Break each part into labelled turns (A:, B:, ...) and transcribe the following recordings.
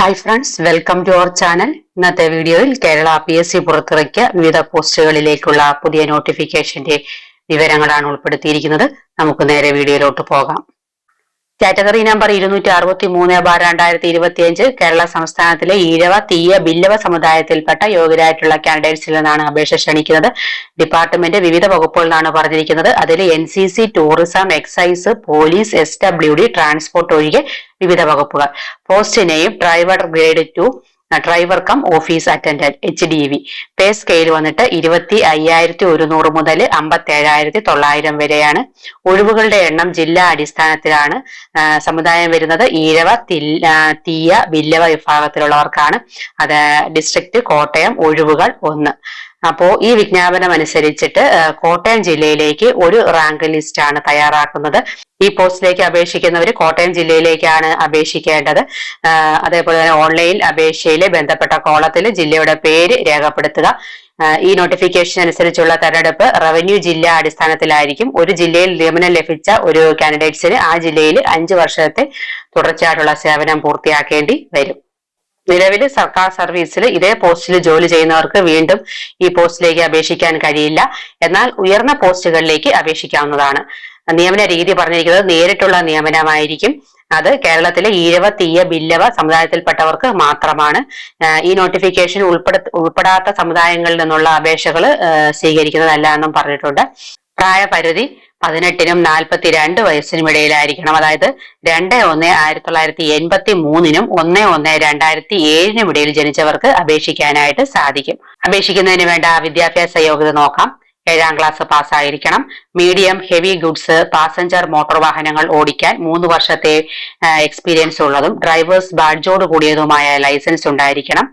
A: Hi friends welcome to our channel ഇന്നത്തെ വീഡിയോയിൽ Kerala P S C പുറത്തിറക്കിയ വിവിധ പോസ്റ്റുകളിലേക്കുള്ള പുതിയ നോട്ടിഫിക്കേഷന്റെ വിവരങ്ങളാണ് ഉൾപ്പെടുത്തിയിരിക്കുന്നത്. നമുക്ക് നേരെ വീഡിയോയിലോട്ട് പോകാം. കാറ്റഗറി നമ്പർ ഇരുന്നൂറ്റി അറുപത്തി മൂന്ന് ബാർ രണ്ടായിരത്തി ഇരുപത്തി അഞ്ച് കേരള സംസ്ഥാനത്തിലെ ഈഴവ തീയ ബില്ലവ സമുദായത്തിൽപ്പെട്ട യോഗ്യരായിട്ടുള്ള കാൻഡിഡേറ്റ്സിൽ നിന്നാണ് അപേക്ഷ ക്ഷണിക്കുന്നത്. ഡിപ്പാർട്ട്മെന്റ് വിവിധ വകുപ്പുകളിലാണ് പറഞ്ഞിരിക്കുന്നത്. അതിൽ N C C tourism excise police S W D transport ഒഴികെ വിവിധ വകുപ്പുകൾ. പോസ്റ്റിനെയും driver grade two driver cum office attendant H D V pay scale വന്നിട്ട് ഇരുപത്തി അയ്യായിരത്തി ഒരുന്നൂറ് മുതൽ അമ്പത്തി ഏഴായിരത്തി തൊള്ളായിരം വരെയാണ്. ഒഴിവുകളുടെ എണ്ണം ജില്ലാ അടിസ്ഥാനത്തിലാണ്. സമുദായം വരുന്നത് ഈഴവ തീയ വില്ലവ വിഭാഗത്തിലുള്ളവർക്കാണ്. അത് ഡിസ്ട്രിക്ട് കോട്ടയം ഒഴിവുകൾ ഒന്ന്. അപ്പോ ഈ വിജ്ഞാപനം അനുസരിച്ചിട്ട് കോട്ടയം ജില്ലയിലേക്ക് ഒരു റാങ്ക് ലിസ്റ്റ് ആണ് തയ്യാറാക്കുന്നത്. ഈ പോസ്റ്റിലേക്ക് അപേക്ഷിക്കുന്നവർ കോട്ടയം ജില്ലയിലേക്കാണ് അപേക്ഷിക്കേണ്ടത്. അതേപോലെ തന്നെ ഓൺലൈൻ അപേക്ഷയിലെ ബന്ധപ്പെട്ട കോളത്തിൽ ജില്ലയുടെ പേര് രേഖപ്പെടുത്തുക. ഈ നോട്ടിഫിക്കേഷൻ അനുസരിച്ചുള്ള തെരഞ്ഞെടുപ്പ് റവന്യൂ ജില്ലാ അടിസ്ഥാനത്തിലായിരിക്കും. ഒരു ജില്ലയിൽ നിയമനം ലഭിച്ച ഒരു കാൻഡിഡേറ്റ്സിന് ആ ജില്ലയിൽ അഞ്ചു വർഷത്തെ തുടർച്ചയായിട്ടുള്ള സേവനം പൂർത്തിയാക്കേണ്ടി വരും. നിലവിൽ സർക്കാർ സർവീസിൽ ഇതേ പോസ്റ്റിൽ ജോലി ചെയ്യുന്നവർക്ക് വീണ്ടും ഈ പോസ്റ്റിലേക്ക് അപേക്ഷിക്കാൻ കഴിയില്ല. എന്നാൽ ഉയർന്ന പോസ്റ്റുകളിലേക്ക് അപേക്ഷിക്കാവുന്നതാണ്. നിയമന രീതി പറഞ്ഞിരിക്കുന്നത് നേരിട്ടുള്ള നിയമനമായിരിക്കും. അത് കേരളത്തിലെ ഈഴവ തീയ ബില്ലവ സമുദായത്തിൽപ്പെട്ടവർക്ക് മാത്രമാണ്. ഈ നോട്ടിഫിക്കേഷൻ ഉൾപ്പെടു ഉൾപ്പെടാത്ത സമുദായങ്ങളിൽ നിന്നുള്ള അപേക്ഷകൾ സ്വീകരിക്കുന്നതല്ല എന്നും പറഞ്ഞിട്ടുണ്ട്. പ്രായപരിധി പതിനെട്ടിനും നാൽപ്പത്തിരണ്ട് വയസ്സിനും ഇടയിലായിരിക്കണം അതായത് രണ്ട് ഒന്ന് ആയിരത്തി തൊള്ളായിരത്തി എൺപത്തി മൂന്നിനും ഒന്ന് ഒന്ന് രണ്ടായിരത്തി ഏഴിനും ഇടയിൽ ജനിച്ചവർക്ക് അപേക്ഷിക്കാനായിട്ട് സാധിക്കും. അപേക്ഷിക്കുന്നതിന് വേണ്ട വിദ്യാഭ്യാസ യോഗ്യത നോക്കാം. ഏഴാം class പാസ്സായിരിക്കണം. Medium heavy goods passenger motor വാഹനങ്ങൾ ഓടിക്കാൻ മൂന്ന് വർഷത്തെ എക്സ്പീരിയൻസ് ഉള്ളതും ഡ്രൈവേഴ്സ് ബാഡ്ജോട് കൂടിയതുമായ ലൈസൻസ് ഉണ്ടായിരിക്കണം.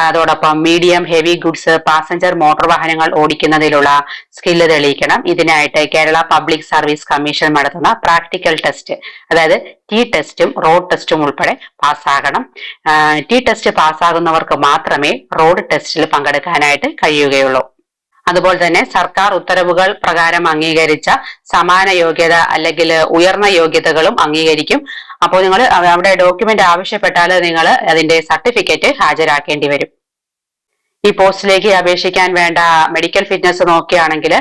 A: അതോടൊപ്പം medium heavy goods passenger motor വാഹനങ്ങൾ ഓടിക്കുന്നതിലുള്ള സ്കില്ല് തെളിയിക്കണം. ഇതിനായിട്ട് കേരള പബ്ലിക് സർവീസ് കമ്മീഷൻ നടത്തുന്ന പ്രാക്ടിക്കൽ ടെസ്റ്റ് അതായത് ടി ടെസ്റ്റും റോഡ് ടെസ്റ്റും ഉൾപ്പെടെ പാസ്സാകണം. ടി ടെസ്റ്റ് പാസ്സാകുന്നവർക്ക് മാത്രമേ റോഡ് ടെസ്റ്റിൽ പങ്കെടുക്കാനായിട്ട് കഴിയുകയുള്ളൂ. അതുപോലെ തന്നെ സർക്കാർ ഉത്തരവുകൾ പ്രകാരം അംഗീകരിച്ച സമാന യോഗ്യത അല്ലെങ്കിൽ ഉയർന്ന യോഗ്യതകളും അംഗീകരിക്കും. അപ്പോൾ നിങ്ങൾ അവിടെ ഡോക്യുമെന്റ് ആവശ്യപ്പെട്ടാൽ നിങ്ങൾ അതിന്റെ സർട്ടിഫിക്കറ്റ് ഹാജരാക്കേണ്ടി വരും. ഈ പോസ്റ്റിലേക്ക് അപേക്ഷിക്കാൻ വേണ്ട മെഡിക്കൽ ഫിറ്റ്നസ് നോക്കുകയാണെങ്കിൽ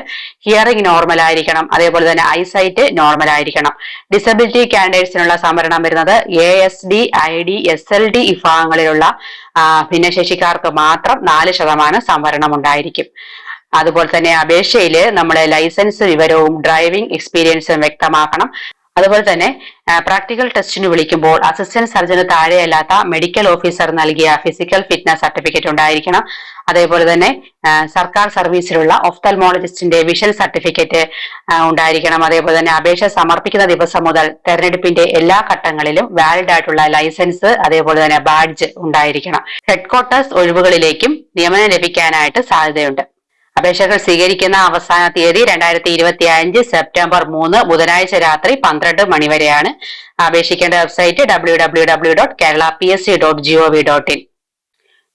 A: ഹിയറിംഗ് നോർമൽ ആയിരിക്കണം. അതേപോലെ തന്നെ ഐസൈറ്റ് നോർമൽ ആയിരിക്കണം. ഡിസബിലിറ്റി കാൻഡിഡേറ്റ്സിനുള്ള സംവരണം വരുന്നത് A S D I D S L D വിഭാഗങ്ങളിലുള്ള ഭിന്നശേഷിക്കാർക്ക് മാത്രം നാല് ശതമാനം സംവരണം ഉണ്ടായിരിക്കും. അതുപോലെ തന്നെ അപേക്ഷയിൽ നമ്മളെ ലൈസൻസ് വിവരവും ഡ്രൈവിംഗ് എക്സ്പീരിയൻസും വ്യക്തമാക്കണം. അതുപോലെ തന്നെ പ്രാക്ടിക്കൽ ടെസ്റ്റിന് വിളിക്കുമ്പോൾ അസിസ്റ്റന്റ് സർജന് താഴെയല്ലാത്ത മെഡിക്കൽ ഓഫീസർ നൽകിയ ഫിസിക്കൽ ഫിറ്റ്നസ് സർട്ടിഫിക്കറ്റ് ഉണ്ടായിരിക്കണം. അതേപോലെ തന്നെ സർക്കാർ സർവീസിലുള്ള ഒഫ്തൽമോളജിസ്റ്റിന്റെ വിഷൻ സർട്ടിഫിക്കറ്റ് ഉണ്ടായിരിക്കണം. അതേപോലെ തന്നെ അപേക്ഷ സമർപ്പിക്കുന്ന ദിവസം മുതൽ തെരഞ്ഞെടുപ്പിന്റെ എല്ലാ ഘട്ടങ്ങളിലും വാലിഡ് ആയിട്ടുള്ള ലൈസൻസ് അതേപോലെ തന്നെ ബാഡ്ജ് ഉണ്ടായിരിക്കണം. ഹെഡ്ക്വാർട്ടേഴ്സ് ഒഴിവുകളിലേക്കും നിയമനം ലഭിക്കാനായിട്ട് സാധ്യതയുണ്ട്. അപേക്ഷകൾ സ്വീകരിക്കുന്ന അവസാന തീയതി രണ്ടായിരത്തി ഇരുപത്തി അഞ്ച് സെപ്റ്റംബർ മൂന്ന് ബുധനാഴ്ച രാത്രി പന്ത്രണ്ട് മണിവരെയാണ്. അപേക്ഷിക്കേണ്ട website W W W dot Kerala P S C dot G O V dot in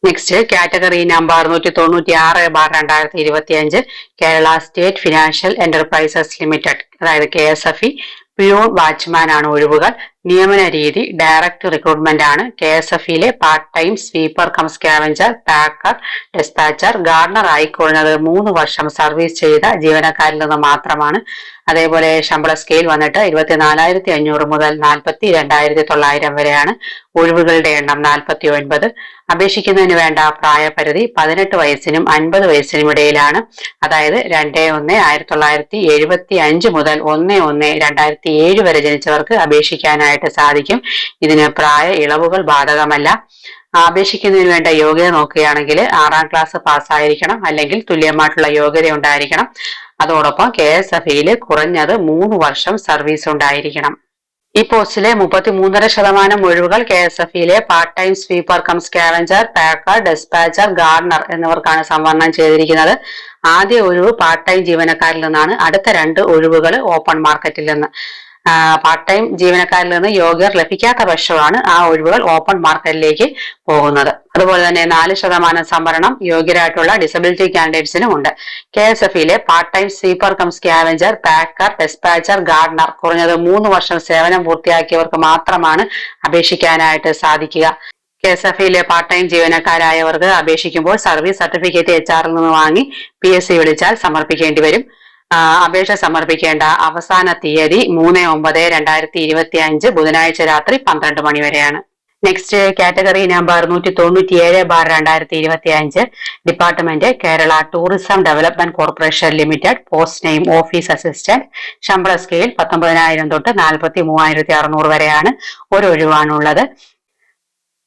A: next category number നൂറ്റി തൊണ്ണൂറ്റി ആറ് ബാർ രണ്ടായിരത്തി ഇരുപത്തി അഞ്ച് Kerala state financial enterprises limited അതായത് K S F E peon watchman ആണ് ഒഴിവുകൾ. നിയമന രീതി ഡയറക്ട് റിക്രൂട്ട്മെന്റ് ആണ്. K S F ഇയിലെ part time sweeper cum scavenger packer despatcher gardener ആയിക്കൊള്ളുന്നത് മൂന്ന് വർഷം സർവീസ് ചെയ്ത ജീവനക്കാരിൽ നിന്ന് മാത്രമാണ്. അതേപോലെ ശമ്പള സ്കെയിൽ വന്നിട്ട് ഇരുപത്തി നാലായിരത്തി അഞ്ഞൂറ് മുതൽ നാൽപ്പത്തി രണ്ടായിരത്തി തൊള്ളായിരം വരെയാണ് ഒഴിവുകളുടെ എണ്ണം നാൽപ്പത്തി ഒൻപത് അപേക്ഷിക്കുന്നതിന് വേണ്ട പ്രായപരിധി പതിനെട്ട് വയസ്സിനും അൻപത് വയസ്സിനും ഇടയിലാണ്. അതായത് രണ്ട് ഒന്ന് ആയിരത്തി തൊള്ളായിരത്തി എഴുപത്തി അഞ്ച് മുതൽ ഒന്ന് ഒന്ന് രണ്ടായിരത്തി ഏഴ് വരെ ജനിച്ചവർക്ക് അപേക്ഷിക്കാനായിട്ട് സാധിക്കും. ഇതിന് പ്രായ ഇളവുകൾ ബാധകമല്ല. അപേക്ഷിക്കുന്നതിന് വേണ്ട യോഗ്യത നോക്കുകയാണെങ്കിൽ ആറാം ക്ലാസ് പാസ്സായിരിക്കണം അല്ലെങ്കിൽ തുല്യമായിട്ടുള്ള യോഗ്യത ഉണ്ടായിരിക്കണം. അതോടൊപ്പം കെ എസ് എഫ് കുറഞ്ഞത് മൂന്ന് വർഷം സർവീസ് ഉണ്ടായിരിക്കണം. ഈ പോസ്റ്റിലെ മുപ്പത്തി മൂന്നര ശതമാനം ഒഴിവുകൾ K S F ഇയിലെ part time sweeper cum scavenger packer despatcher gardener എന്നിവർക്കാണ് സംവരണം ചെയ്തിരിക്കുന്നത്. ആദ്യ ഒഴിവ് പാർട്ട് ടൈം ജീവനക്കാരിൽ നിന്നാണ് അടുത്ത രണ്ട് ഒഴിവുകൾ ഓപ്പൺ മാർക്കറ്റിൽ നിന്ന്. പാർട്ട് ടൈം ജീവനക്കാരിൽ നിന്ന് യോഗ്യർ ലഭിക്കാത്ത പക്ഷമാണ് ആ ഒഴിവുകൾ ഓപ്പൺ മാർക്കറ്റിലേക്ക് പോകുന്നത്. അതുപോലെ തന്നെ നാല് ശതമാനം സംവരണം യോഗ്യരായിട്ടുള്ള ഡിസബിലിറ്റി കാൻഡിഡേറ്റ്സിനും ഉണ്ട്. K S F ഇയിലെ part time sweeper cum scavenger packer despatcher gardener കുറഞ്ഞത് മൂന്ന് വർഷം സേവനം പൂർത്തിയാക്കിയവർക്ക് മാത്രമാണ് അപേക്ഷിക്കാനായിട്ട് സാധിക്കുക. കെ എസ് എഫ് ഇയിലെ പാർട്ട് ടൈം ജീവനക്കാരായവർക്ക് അപേക്ഷിക്കുമ്പോൾ സർവീസ് സർട്ടിഫിക്കറ്റ് എച്ച് ആറിൽ നിന്ന് വാങ്ങി പി എസ് സി വിളിച്ചാൽ സമർപ്പിക്കേണ്ടി വരും. അപേക്ഷ സമർപ്പിക്കേണ്ട അവസാന തീയതി മൂന്ന് ഒമ്പത് രണ്ടായിരത്തി ഇരുപത്തി അഞ്ച് ബുധനാഴ്ച രാത്രി പന്ത്രണ്ട് മണി വരെയാണ്. നെക്സ്റ്റ് കാറ്റഗറി നമ്പർ നൂറ്റി തൊണ്ണൂറ്റി ഏഴ് ബാർ രണ്ടായിരത്തി ഇരുപത്തി അഞ്ച് department Kerala tourism development corporation limited post name office assistant ശമ്പള സ്കെയിൽ പത്തൊമ്പതിനായിരം തൊട്ട് നാൽപ്പത്തി മൂവായിരത്തി അറുന്നൂറ് വരെയാണ് ഒരു ഒഴിവാണുള്ളത്.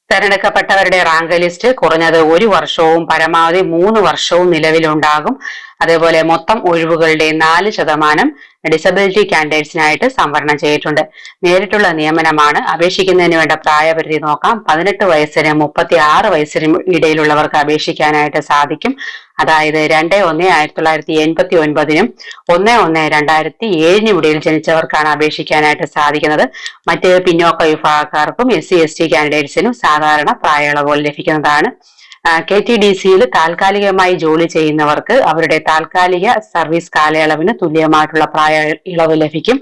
A: തെരഞ്ഞെടുക്കപ്പെട്ടവരുടെ റാങ്ക് ലിസ്റ്റ് കുറഞ്ഞത് ഒരു വർഷവും പരമാവധി മൂന്ന് വർഷവും നിലവിലുണ്ടാകും. അതേപോലെ മൊത്തം ഒഴിവുകളുടെ നാല് ശതമാനം ഡിസബിലിറ്റി കാൻഡിഡേറ്റ്സിനായിട്ട് സംവരണം ചെയ്തിട്ടുണ്ട്. നേരിട്ടുള്ള നിയമനമാണ്. അപേക്ഷിക്കുന്നതിന് വേണ്ട പ്രായപരിധി നോക്കാം. പതിനെട്ട് വയസ്സിനും മുപ്പത്തി ആറ് വയസ്സിനും ഇടയിലുള്ളവർക്ക് അപേക്ഷിക്കാനായിട്ട് സാധിക്കും. അതായത് രണ്ട് ഒന്ന് ആയിരത്തി തൊള്ളായിരത്തി എൺപത്തി ഒൻപതിനും ഒന്ന് ഒന്ന് രണ്ടായിരത്തി ഏഴിനും ഇടയിൽ ജനിച്ചവർക്കാണ് അപേക്ഷിക്കാനായിട്ട് സാധിക്കുന്നത്. മറ്റ് പിന്നോക്ക വിഭാഗക്കാർക്കും എസ് സി എസ് ടി കാൻഡിഡേറ്റ്സിനും സാധാരണ പ്രായളവുകൾ ലഭിക്കുന്നതാണ്. കെ ടി ഡി സിയിൽ താൽക്കാലികമായി ജോലി ചെയ്യുന്നവർക്ക് അവരുടെ താൽക്കാലിക സർവീസ് കാലയളവിന് തുല്യമായിട്ടുള്ള പ്രായ ഇളവ് ലഭിക്കും.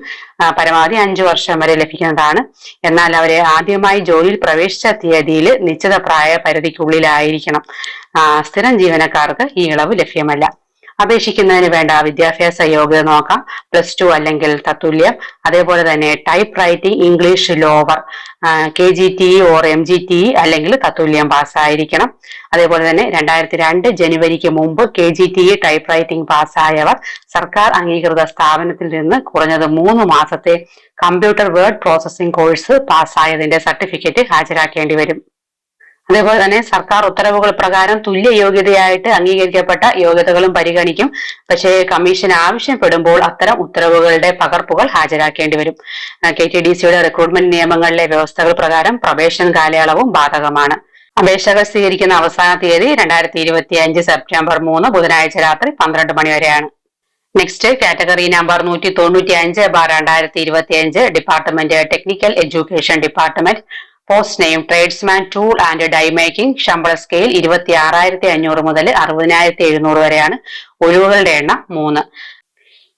A: പരമാവധി അഞ്ചു വർഷം വരെ ലഭിക്കുന്നതാണ്. എന്നാൽ അവരെ ആദ്യമായി ജോലിയിൽ പ്രവേശിച്ച തീയതിയിൽ നിശ്ചിത പ്രായ പരിധിക്കുള്ളിലായിരിക്കണം സ്ഥിരം ജീവനക്കാർക്ക് ഈ ഇളവ് ലഭ്യമല്ല. അപേക്ഷിക്കുന്നതിന് വേണ്ട വിദ്യാഭ്യാസ യോഗ്യത നോക്കാം. പ്ലസ് ടു അല്ലെങ്കിൽ തത്തുല്യം. അതേപോലെ തന്നെ type writing English lower K G T or M G T അല്ലെങ്കിൽ തത്തുല്യം പാസ്സായിരിക്കണം. അതേപോലെ തന്നെ രണ്ടായിരത്തി രണ്ട് ജനുവരിക്ക് മുമ്പ് K G T type writing പാസ്സായവർ സർക്കാർ അംഗീകൃത സ്ഥാപനത്തിൽ നിന്ന് കുറഞ്ഞത് മൂന്ന് മാസത്തെ കമ്പ്യൂട്ടർ വേർഡ് പ്രോസസ്സിംഗ് കോഴ്സ് പാസ്സായതിന്റെ സർട്ടിഫിക്കറ്റ് ഹാജരാക്കേണ്ടി വരും. അതേപോലെ തന്നെ സർക്കാർ ഉത്തരവുകൾ പ്രകാരം തുല്യ യോഗ്യതയായിട്ട് അംഗീകരിക്കപ്പെട്ട യോഗ്യതകളും പരിഗണിക്കും. പക്ഷേ കമ്മീഷൻ ആവശ്യപ്പെടുമ്പോൾ അത്തരം ഉത്തരവുകളുടെ പകർപ്പുകൾ ഹാജരാക്കേണ്ടി വരും. കെ ടി ഡി സിയുടെ റിക്രൂട്ട്മെന്റ് നിയമങ്ങളിലെ വ്യവസ്ഥകൾ പ്രകാരം പ്രവേശന കാലയളവും ബാധകമാണ്. അപേക്ഷകൾ സ്വീകരിക്കുന്ന അവസാന തീയതി രണ്ടായിരത്തി ഇരുപത്തി അഞ്ച് സെപ്റ്റംബർ മൂന്ന് ബുധനാഴ്ച രാത്രി പന്ത്രണ്ട് മണി വരെയാണ്. നെക്സ്റ്റ് കാറ്റഗറി നമ്പർ നൂറ്റി തൊണ്ണൂറ്റി അഞ്ച് ബാർ രണ്ടായിരത്തി ഇരുപത്തി അഞ്ച് department technical education department post name tradesman tool and die making ശമ്പള സ്കെയിൽ ഇരുപത്തി ആറായിരത്തി അഞ്ഞൂറ് മുതൽ അറുപതിനായിരത്തി എഴുന്നൂറ് വരെയാണ്. ഒഴിവുകളുടെ എണ്ണം മൂന്ന്.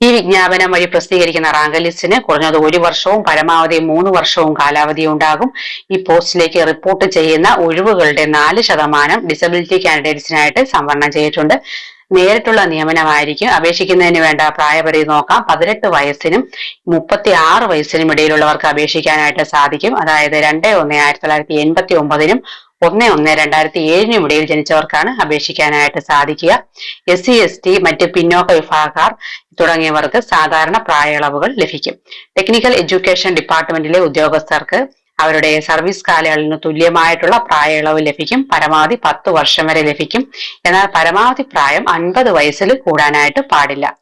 A: ഈ വിജ്ഞാപനം വഴി പ്രസിദ്ധീകരിക്കുന്ന റാങ്ക് ലിസ്റ്റിന് കുറഞ്ഞത് ഒരു വർഷവും പരമാവധി മൂന്ന് വർഷവും കാലാവധി ഉണ്ടാകും. ഈ പോസ്റ്റിലേക്ക് റിപ്പോർട്ട് ചെയ്യുന്ന ഒഴിവുകളുടെ നാല് ശതമാനം ഡിസബിലിറ്റി കാൻഡിഡേറ്റ്സിനായിട്ട് സംവരണം ചെയ്തിട്ടുണ്ട്. നേരിട്ടുള്ള നിയമനമായിരിക്കും. അപേക്ഷിക്കുന്നതിന് വേണ്ട പ്രായപരിധി നോക്കാം. പതിനെട്ട് വയസ്സിനും മുപ്പത്തി ആറ് വയസ്സിനും ഇടയിലുള്ളവർക്ക് അപേക്ഷിക്കാനായിട്ട് സാധിക്കും. അതായത് രണ്ട് ഒന്ന് ആയിരത്തി തൊള്ളായിരത്തി എൺപത്തി ഒമ്പതിനും ഒന്ന് ഒന്ന് രണ്ടായിരത്തി ഏഴിനും ഇടയിൽ ജനിച്ചവർക്കാണ് അപേക്ഷിക്കാനായിട്ട് സാധിക്കുക. എസ് സി എസ് ടി മറ്റ് പിന്നോക്ക വിഭാഗക്കാർ തുടങ്ങിയവർക്ക് സാധാരണ പ്രായളവുകൾ ലഭിക്കും. ടെക്നിക്കൽ എഡ്യൂക്കേഷൻ ഡിപ്പാർട്ട്മെന്റിലെ ഉദ്യോഗസ്ഥർക്ക് അവരുടെ സർവീസ് കാലയളവിന് തുല്യമായിട്ടുള്ള പ്രായ ഇളവ് ലഭിക്കും. പരമാവധി പത്ത് വർഷം വരെ ലഭിക്കും. എന്നാൽ പരമാവധി പ്രായം അൻപത് വയസ്സിൽ കൂടാനായിട്ട് പാടില്ല.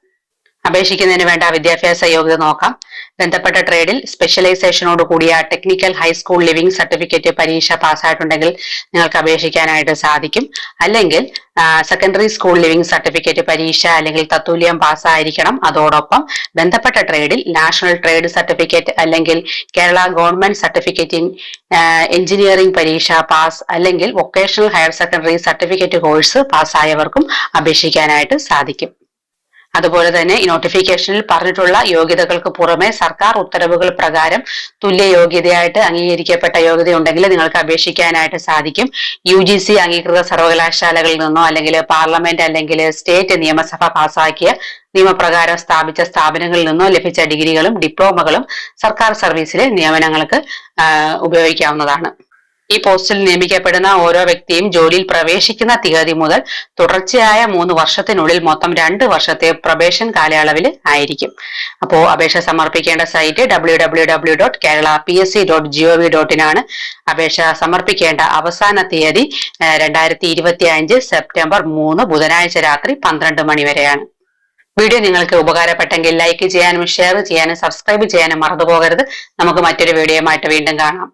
A: അപേക്ഷിക്കുന്നതിന് വേണ്ട വിദ്യാഭ്യാസ യോഗ്യത നോക്കാം. ബന്ധപ്പെട്ട ട്രേഡിൽ സ്പെഷ്യലൈസേഷനോട് കൂടിയ ടെക്നിക്കൽ ഹൈസ്കൂൾ ലിവിംഗ് സർട്ടിഫിക്കറ്റ് പരീക്ഷ പാസ്സായിട്ടുണ്ടെങ്കിൽ നിങ്ങൾക്ക് അപേക്ഷിക്കാനായിട്ട് സാധിക്കും. അല്ലെങ്കിൽ സെക്കൻഡറി സ്കൂൾ ലിവിംഗ് സർട്ടിഫിക്കറ്റ് പരീക്ഷ അല്ലെങ്കിൽ തത്തുല്യം പാസ്സായിരിക്കണം. അതോടൊപ്പം ബന്ധപ്പെട്ട ട്രേഡിൽ നാഷണൽ ട്രേഡ് സർട്ടിഫിക്കറ്റ് അല്ലെങ്കിൽ Kerala government certificate in engineering പരീക്ഷ പാസ് അല്ലെങ്കിൽ vocational higher secondary certificate course പാസ്സായവർക്കും അപേക്ഷിക്കാനായിട്ട് സാധിക്കും. അതുപോലെ തന്നെ ഈ നോട്ടിഫിക്കേഷനിൽ പറഞ്ഞിട്ടുള്ള യോഗ്യതകൾക്ക് പുറമെ സർക്കാർ ഉത്തരവുകൾ പ്രകാരം തുല്യ യോഗ്യതയായിട്ട് അംഗീകരിക്കപ്പെട്ട യോഗ്യത ഉണ്ടെങ്കിൽ നിങ്ങൾക്ക് അപേക്ഷിക്കാനായിട്ട് സാധിക്കും. യു ജി സി അംഗീകൃത സർവകലാശാലകളിൽ നിന്നോ അല്ലെങ്കിൽ പാർലമെന്റ് അല്ലെങ്കിൽ സ്റ്റേറ്റ് നിയമസഭ പാസാക്കിയ നിയമപ്രകാരം സ്ഥാപിച്ച സ്ഥാപനങ്ങളിൽ നിന്നോ ലഭിച്ച ഡിഗ്രികളും ഡിപ്ലോമകളും സർക്കാർ സർവീസിലെ നിയമനങ്ങൾക്ക് ഉപയോഗിക്കാവുന്നതാണ്. ഈ പോസ്റ്റിൽ നിയമിക്കപ്പെടുന്ന ഓരോ വ്യക്തിയും ജോലിയിൽ പ്രവേശിക്കുന്ന തീയതി മുതൽ തുടർച്ചയായ മൂന്ന് വർഷത്തിനുള്ളിൽ മൊത്തം രണ്ട് വർഷത്തെ പ്രൊബേഷൻ കാലയളവിൽ ആയിരിക്കും. അപ്പോൾ അപേക്ഷ സമർപ്പിക്കേണ്ട site W W W dot Kerala P S C dot G O V ഡോട്ടിനാണ് അപേക്ഷ സമർപ്പിക്കേണ്ട അവസാന തീയതി രണ്ടായിരത്തി ഇരുപത്തി അഞ്ച് സെപ്റ്റംബർ മൂന്ന് ബുധനാഴ്ച രാത്രി പന്ത്രണ്ട് മണി വരെയാണ്. വീഡിയോ നിങ്ങൾക്ക് ഉപകാരപ്പെട്ടെങ്കിൽ ലൈക്ക് ചെയ്യാനും ഷെയർ ചെയ്യാനും സബ്സ്ക്രൈബ് ചെയ്യാനും മറന്നു പോകരുത് നമുക്ക് മറ്റൊരു വീഡിയോയുമായിട്ട് വീണ്ടും കാണാം.